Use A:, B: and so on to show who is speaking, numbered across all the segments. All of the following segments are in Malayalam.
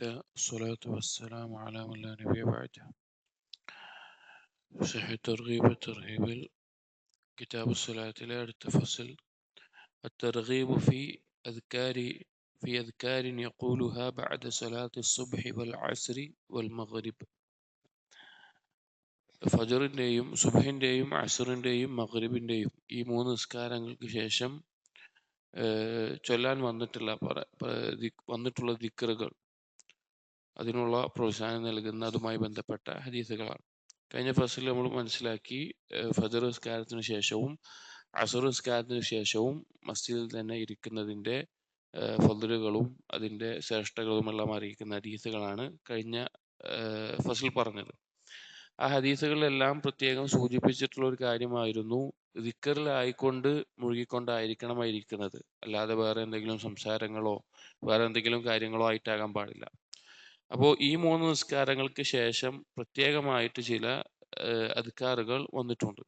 A: بعد الصلاة والسلام على من لا نبي بعده صحيح الترغيب الترغيب كتاب الصلاة لا تفصل الترغيب في أذكار في أذكار يقولها بعد صلاة الصبح والعصر والمغرب صبح ഫജറിൻ്റെയും സുബഹിൻ്റെയും അസറിൻ്റെയും മഹ്റിബിൻ്റെയും ഈ മൂന്ന് നിസ്കാരങ്ങൾക്ക് ശേഷം ചൊല്ലാൻ വന്നിട്ടുള്ള വന്നിട്ടുള്ള ദിക്കറുകൾ അതിനുള്ള പ്രോത്സാഹനം നൽകുന്ന അതുമായി ബന്ധപ്പെട്ട ഹദീസുകളാണ് കഴിഞ്ഞ ഫസ്റ്റിൽ നമ്മൾ മനസ്സിലാക്കി ഫജർ ഉസ്കാരത്തിന് ശേഷവും അസുർ ഉസ്കാരത്തിന് ശേഷവും മസ്ജിദിൽ തന്നെ ഇരിക്കുന്നതിൻ്റെ ഫതിലുകളും അതിൻ്റെ എല്ലാം അറിയിക്കുന്ന ഹദീസുകളാണ് കഴിഞ്ഞ ഫസ്റ്റിൽ പറഞ്ഞത് ആ ഹദീസുകളിലെല്ലാം പ്രത്യേകം സൂചിപ്പിച്ചിട്ടുള്ള ഒരു കാര്യമായിരുന്നു ദിക്കറിലായിക്കൊണ്ട് മുഴുകിക്കൊണ്ടായിരിക്കണമായിരിക്കുന്നത് അല്ലാതെ വേറെ എന്തെങ്കിലും സംസാരങ്ങളോ വേറെ എന്തെങ്കിലും കാര്യങ്ങളോ ആയിട്ടാകാൻ പാടില്ല അപ്പോൾ ഈ മൂന്ന് നിസ്കാരങ്ങൾക്ക് ശേഷം പ്രത്യേകമായിട്ട് ചില അധികാറുകൾ വന്നിട്ടുണ്ട്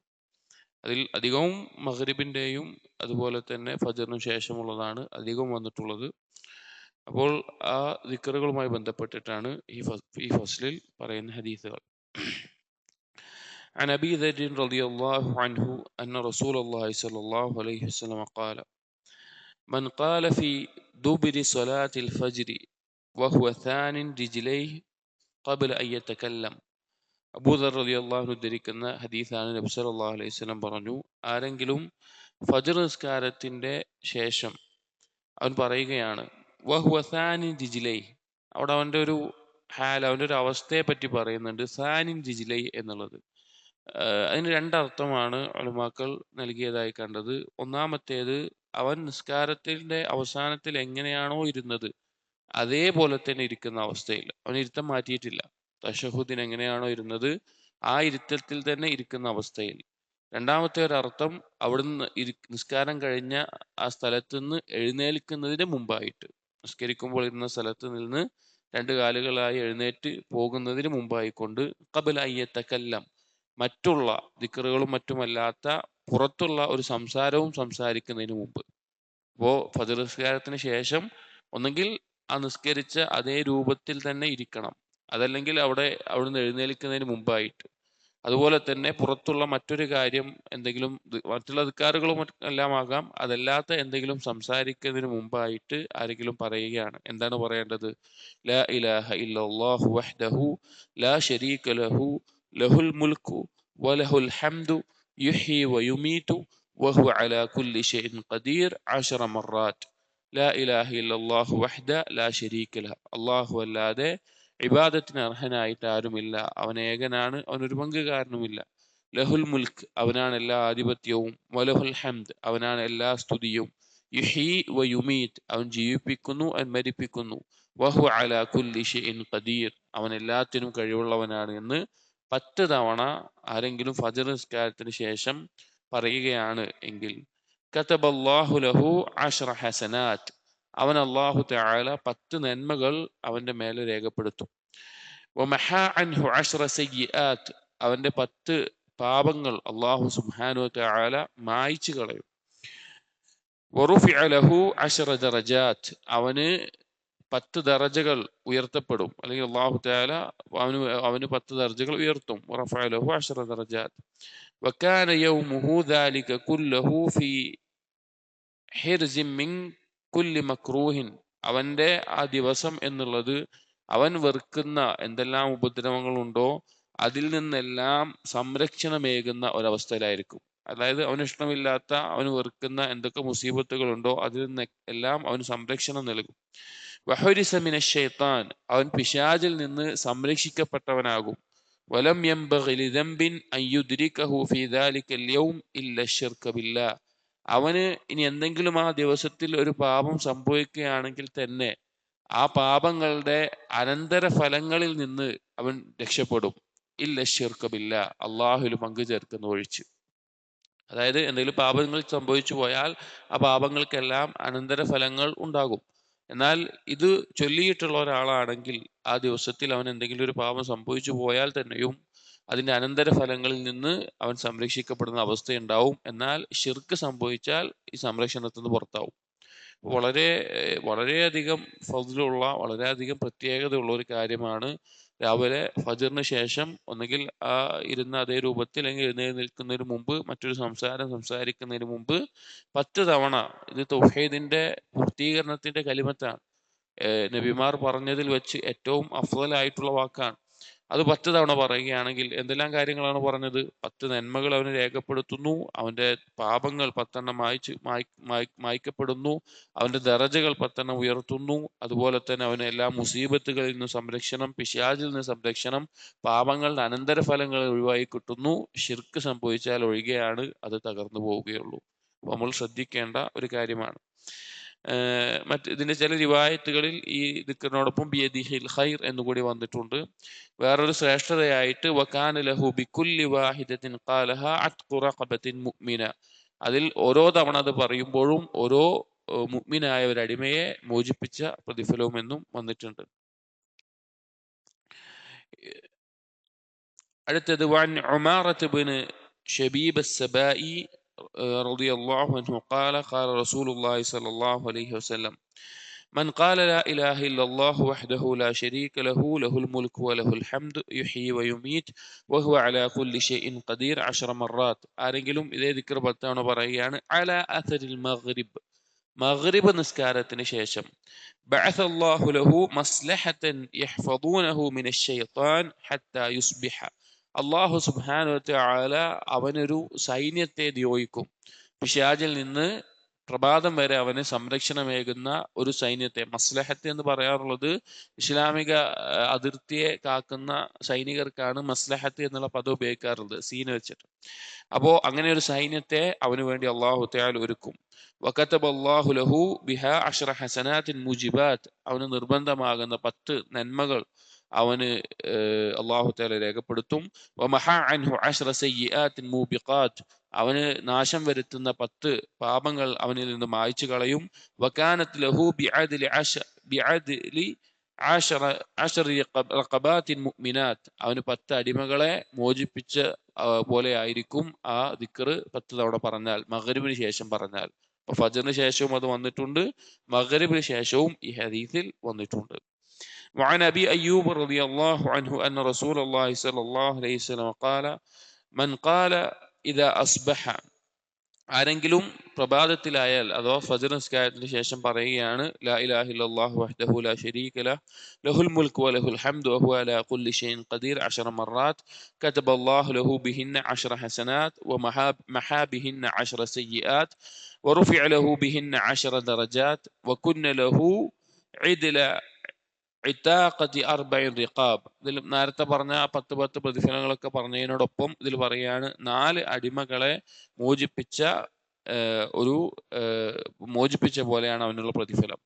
A: അതിൽ അധികവും മഹരിബിൻ്റെയും അതുപോലെ തന്നെ ഫജറിനു ശേഷമുള്ളതാണ് അധികവും വന്നിട്ടുള്ളത് അപ്പോൾ ആ ദിക്കറുകളുമായി ബന്ധപ്പെട്ടിട്ടാണ് ഈ ഈ ഫസ്ലിൽ പറയുന്ന ഹദീസുകൾ عن أبي ذر رضي الله عنه أن رسول الله صلى الله عليه وسلم قال من قال في دبر صلاة الفجر വഹുവ താനിൻ രിജിലൈ കബിൽ അയ്യത്തക്കല്ലം അബൂദർ അലി അള്ളാഹു ഉദ്ധരിക്കുന്ന ഹദീസാണ് നബ്സർ അള്ളാഹു അലൈഹി സ്വലം പറഞ്ഞു ആരെങ്കിലും ഫജർ നിസ്കാരത്തിൻ്റെ ശേഷം അവൻ പറയുകയാണ് വഹുവ സാനിൻ ജിജിലൈ അവിടെ അവൻ്റെ ഒരു ഹാൽ അവൻ്റെ ഒരു അവസ്ഥയെ പറ്റി പറയുന്നുണ്ട് സാനിൻ ജിജിലൈ എന്നുള്ളത് അതിന് രണ്ടർത്ഥമാണ് അളുമാക്കൾ നൽകിയതായി കണ്ടത് ഒന്നാമത്തേത് അവൻ നിസ്കാരത്തിൻ്റെ അവസാനത്തിൽ എങ്ങനെയാണോ ഇരുന്നത് അതേപോലെ തന്നെ ഇരിക്കുന്ന അവസ്ഥയിൽ അവൻ ഇരുത്തം മാറ്റിയിട്ടില്ല തഷഹുദിൻ എങ്ങനെയാണോ ഇരുന്നത് ആ ഇരുത്തത്തിൽ തന്നെ ഇരിക്കുന്ന അവസ്ഥയിൽ രണ്ടാമത്തെ ഒരർത്ഥം അവിടുന്ന് നിസ്കാരം കഴിഞ്ഞ ആ സ്ഥലത്ത് നിന്ന് എഴുന്നേൽക്കുന്നതിന് മുമ്പായിട്ട് നിസ്കരിക്കുമ്പോൾ ഇരുന്ന സ്ഥലത്ത് നിന്ന് രണ്ട് കാലുകളായി എഴുന്നേറ്റ് പോകുന്നതിന് മുമ്പായിക്കൊണ്ട് കബൽ മറ്റുള്ള ദിക്കറുകളും മറ്റുമല്ലാത്ത പുറത്തുള്ള ഒരു സംസാരവും സംസാരിക്കുന്നതിന് മുമ്പ് അപ്പോൾ ഫതിർ നിസ്കാരത്തിന് ശേഷം ഒന്നുകിൽ അനുസ്കരിച്ച അതേ രൂപത്തിൽ തന്നെ ഇരിക്കണം അതല്ലെങ്കിൽ അവിടെ അവിടുന്ന് എഴുന്നേൽക്കുന്നതിന് മുമ്പായിട്ട് അതുപോലെ തന്നെ പുറത്തുള്ള മറ്റൊരു കാര്യം എന്തെങ്കിലും മറ്റുള്ള അധികാരികളും എല്ലാം ആകാം അതല്ലാത്ത എന്തെങ്കിലും സംസാരിക്കുന്നതിന് മുമ്പായിട്ട് ആരെങ്കിലും പറയുകയാണ് എന്താണ് പറയേണ്ടത് ലാ ഇലാഹ വഹ്ദഹു ലാ ലഹു ലഹുൽ വലഹുൽ ഹംദു യുഹി വഹു അലാ കുല്ലി ഖദീർ ലാ വഹ്ദ ലാ ഷരീക്കല അള്ളാഹു അല്ലാതെ ഇബാദത്തിന് അർഹനായിട്ട് ആരുമില്ല അവൻ ഏകനാണ് ഒരു പങ്കുകാരനുമില്ല ലഹുൽ മുൽക്ക് അവനാണ് എല്ലാ ആധിപത്യവും വലഹുൽ ഹംദ് അവനാണ് എല്ലാ സ്തുതിയും യുഹി വ യുമീത് അവൻ ജീവിപ്പിക്കുന്നു അവൻ മരിപ്പിക്കുന്നു വഹു അലാ കുല്ലിഷ ഇൻ ഖദീർ അവൻ എല്ലാത്തിനും കഴിവുള്ളവനാണ് എന്ന് പത്ത് തവണ ആരെങ്കിലും ഫജർ നിസ്കാരത്തിന് ശേഷം പറയുകയാണ് എങ്കിൽ കതബ അല്ലാഹു ലഹു അഷ്റ ഹസനാത് അവൻ അല്ലാഹു തആല പത്ത് നന്മകൾ അവന്റെ മേൽ രേഖപ്പെടുത്തും അൻഹു അവന്റെ പത്ത് പാപങ്ങൾ അള്ളാഹു സുബാനു തആല മായ്ച്ചു കളയും ലഹു അഷറ ദറജാത്ത് അവന് പത്ത് ദറജകൾ ഉയർത്തപ്പെടും അല്ലെങ്കിൽ അള്ളാഹു താല അവന് അവന് പത്ത് ദർജകൾ ഉയർത്തും ലഹു അഷറ ദറജാത്ത് വക്കാന യൗമുഹു ദാലിക കുല്ലഹു ഫീ കുല്ലി മക്രൂഹിൻ അവന്റെ ആ ദിവസം എന്നുള്ളത് അവൻ വെറുക്കുന്ന എന്തെല്ലാം ഉപദ്രവങ്ങളുണ്ടോ അതിൽ നിന്നെല്ലാം സംരക്ഷണമേകുന്ന ഒരവസ്ഥയിലായിരിക്കും അതായത് അവന് ഇഷ്ടമില്ലാത്ത അവന് വെറുക്കുന്ന എന്തൊക്കെ മുസീബത്തുകളുണ്ടോ അതിൽ നിന്ന് എല്ലാം അവന് സംരക്ഷണം നൽകും വഹുരിസമിന ഷെയ്ത്താൻ അവൻ പിശാജിൽ നിന്ന് സംരക്ഷിക്കപ്പെട്ടവനാകും വലം ഷിർക്കബില്ല അവന് ഇനി എന്തെങ്കിലും ആ ദിവസത്തിൽ ഒരു പാപം സംഭവിക്കുകയാണെങ്കിൽ തന്നെ ആ പാപങ്ങളുടെ അനന്തര ഫലങ്ങളിൽ നിന്ന് അവൻ രക്ഷപ്പെടും ഇല്ല ശീർക്കമില്ല അള്ളാഹുലും പങ്കു ചേർക്കുന്ന ഒഴിച്ച് അതായത് എന്തെങ്കിലും പാപങ്ങൾ സംഭവിച്ചു പോയാൽ ആ പാപങ്ങൾക്കെല്ലാം അനന്തര ഫലങ്ങൾ ഉണ്ടാകും എന്നാൽ ഇത് ചൊല്ലിയിട്ടുള്ള ഒരാളാണെങ്കിൽ ആ ദിവസത്തിൽ അവൻ എന്തെങ്കിലും ഒരു പാപം സംഭവിച്ചു പോയാൽ തന്നെയും അതിൻ്റെ അനന്തരഫലങ്ങളിൽ നിന്ന് അവൻ സംരക്ഷിക്കപ്പെടുന്ന അവസ്ഥയുണ്ടാവും എന്നാൽ ഷിർക്ക് സംഭവിച്ചാൽ ഈ സംരക്ഷണത്തിൽ നിന്ന് പുറത്താവും വളരെ വളരെയധികം ഫൗദിലുള്ള വളരെയധികം പ്രത്യേകതയുള്ള ഒരു കാര്യമാണ് രാവിലെ ഫജറിന് ശേഷം ഒന്നുകിൽ ആ ഇരുന്ന അതേ രൂപത്തിൽ അല്ലെങ്കിൽ എഴുന്നേറ്റ് നിൽക്കുന്നതിന് മുമ്പ് മറ്റൊരു സംസാരം സംസാരിക്കുന്നതിന് മുമ്പ് പത്ത് തവണ ഇത് തൊഹീദിന്റെ പൂർത്തീകരണത്തിന്റെ കലിമത്താണ് നബിമാർ പറഞ്ഞതിൽ വെച്ച് ഏറ്റവും അഫ്സലായിട്ടുള്ള വാക്കാണ് അത് പത്ത് തവണ പറയുകയാണെങ്കിൽ എന്തെല്ലാം കാര്യങ്ങളാണ് പറഞ്ഞത് പത്ത് നന്മകൾ അവന് രേഖപ്പെടുത്തുന്നു അവൻ്റെ പാപങ്ങൾ പത്തെണ്ണം മായ്ച്ച് മായ്ക്കപ്പെടുന്നു അവൻ്റെ ദറജകൾ പത്തെണ്ണം ഉയർത്തുന്നു അതുപോലെ തന്നെ അവന് എല്ലാ മുസീബത്തുകളിൽ നിന്ന് സംരക്ഷണം പിശാചിൽ നിന്ന് സംരക്ഷണം പാപങ്ങളുടെ അനന്തരഫലങ്ങൾ ഒഴിവായി കിട്ടുന്നു ഷിർക്ക് സംഭവിച്ചാൽ ഒഴികെയാണ് അത് തകർന്നു പോവുകയുള്ളൂ അപ്പോൾ നമ്മൾ ശ്രദ്ധിക്കേണ്ട ഒരു കാര്യമാണ് മറ്റ് ഇതിന്റെ ചില റിവായത്തുകളിൽ ഈ ദിക്കറിനോടൊപ്പം ബിയദിഹിൽ ഖൈർ എന്നുകൂടി വന്നിട്ടുണ്ട് വേറൊരു ശ്രേഷ്ഠതയായിട്ട് വക്കാൻ ലഹു ബിക്കുല്ലി വാഹിദത്തിൻ കാലഹ അത്കുറബത്തിൻ മുഅ്മിന അതിൽ ഓരോ തവണ അത് പറയുമ്പോഴും ഓരോ മുഅ്മിനായ ഒരു അടിമയെ മോചിപ്പിച്ച പ്രതിഫലവും എന്നും വന്നിട്ടുണ്ട് അടുത്തത് വൻ ഒമാറത്ത് ബിന് ഷബീബ് സബായി رضي الله عنه قال قال رسول الله صلى الله عليه وسلم من قال لا إله إلا الله وحده لا شريك له له الملك وله الحمد يحيي ويميت وهو على كل شيء قدير عشر مرات ആരെങ്കിലും إذا ذكر പത്തവണ برأيان على أثر المغرب مغرب نسكارة ശേഷം بعث الله له مصلحة يحفظونه من الشيطان حتى يصبح അള്ളാഹു സുബാന അവനൊരു സൈന്യത്തെ നിയോഗിക്കും പിശാജിൽ നിന്ന് പ്രഭാതം വരെ അവന് സംരക്ഷണമേകുന്ന ഒരു സൈന്യത്തെ മസ്ലഹത്ത് എന്ന് പറയാറുള്ളത് ഇസ്ലാമിക അതിർത്തിയെ കാക്കുന്ന സൈനികർക്കാണ് മസ്ലഹത്ത് എന്നുള്ള പദം ഉപയോഗിക്കാറുള്ളത് സീന വെച്ചിട്ട് അപ്പോ അങ്ങനെ ഒരു സൈന്യത്തെ അവന് വേണ്ടി അള്ളാഹു തയാൽ ഒരുക്കും വക്കത്തബ് അള്ളാഹു ലഹു ബിഹ അഷറ ഹസനാത്തിൻ മുജിബാത്ത് അവന് നിർബന്ധമാകുന്ന പത്ത് നന്മകൾ അവന് അള്ളാഹു തല രേഖപ്പെടുത്തും അവന് നാശം വരുത്തുന്ന പത്ത് പാപങ്ങൾ അവനിൽ നിന്ന് മായച്ചു കളയും വക്കാനത്ത് ലഹു മുഅ്മിനാത്ത് അവന് പത്ത് അടിമകളെ മോചിപ്പിച്ച പോലെ ആയിരിക്കും ആ ദിക്കറ് പത്ത് തവണ പറഞ്ഞാൽ മകരുവിന് ശേഷം പറഞ്ഞാൽ അപ്പൊ ഫജറിന് ശേഷവും അത് വന്നിട്ടുണ്ട് മകരുവിന് ശേഷവും ഈ ഹദീസിൽ വന്നിട്ടുണ്ട് وعن ابي ايوب رضي الله عنه ان رسول الله صلى الله عليه وسلم قال من قال اذا اصبح لا لا إله إلا الله الله وحده شريك له له له الملك وله الحمد وهو على كل شيء قدير عشر عشر عشر مرات كتب بهن حسنات ومحابهن سيئات ورفع له بهن عشر درجات وكن له عدل ഇത്താഖതി അർബൈൻ റിഖാബ് ഇതിൽ നേരത്തെ പറഞ്ഞ ആ പത്ത് പത്ത് പ്രതിഫലങ്ങളൊക്കെ പറഞ്ഞതിനോടൊപ്പം ഇതിൽ പറയാണ് നാല് അടിമകളെ മോചിപ്പിച്ച ഒരു മോചിപ്പിച്ച പോലെയാണ് അവനുള്ള പ്രതിഫലം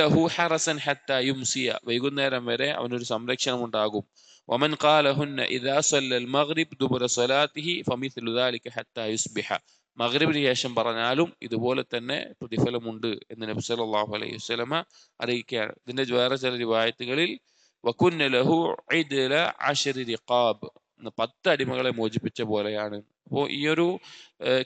A: ലഹു ഹറസൻ യുംസിയ വൈകുന്നേരം വരെ അവനൊരു സംരക്ഷണം ഉണ്ടാകും ഒമൻ قالهن ഇദാ സല്ലൽ മഗ്രിബ് ദുബറ صلاته فمثل ذلك حتى മകരവിന് ശേഷം പറഞ്ഞാലും ഇതുപോലെ തന്നെ പ്രതിഫലമുണ്ട് എന്ന് നബി സല്ലല്ലാഹു അലൈഹി വസ്ലമ അറിയിക്കുകയാണ് ഇതിന്റെ വേറെ ചില റിവായത്തുകളിൽ വക്കുൻ ലഹു പത്ത് അടിമകളെ മോചിപ്പിച്ച പോലെയാണ് അപ്പോൾ ഈ ഒരു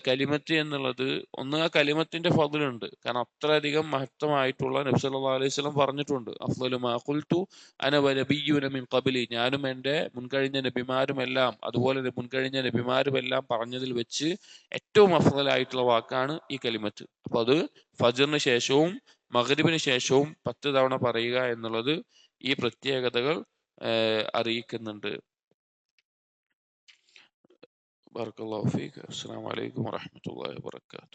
A: കലിമത്ത് എന്നുള്ളത് ഒന്ന് ആ കലിമത്തിന്റെ ഫതിലുണ്ട് കാരണം അത്രയധികം മഹത്വമായിട്ടുള്ള നബ്സ് അല്ലാ അലൈഹി പറഞ്ഞിട്ടുണ്ട് അഫ്ലുൽത്തു അനബിൻ കബിലി ഞാനും എൻ്റെ മുൻകഴിഞ്ഞ നബിമാരും എല്ലാം അതുപോലെ മുൻകഴിഞ്ഞ നബിമാരും എല്ലാം പറഞ്ഞതിൽ വെച്ച് ഏറ്റവും അഫ്ലായിട്ടുള്ള വാക്കാണ് ഈ കലിമത്ത് അപ്പൊ അത് ഫജറിന് ശേഷവും മകരിബിന് ശേഷവും പത്ത് തവണ പറയുക എന്നുള്ളത് ഈ പ്രത്യേകതകൾ അറിയിക്കുന്നുണ്ട് بارك الله فيك السلام عليكم ورحمة الله وبركاته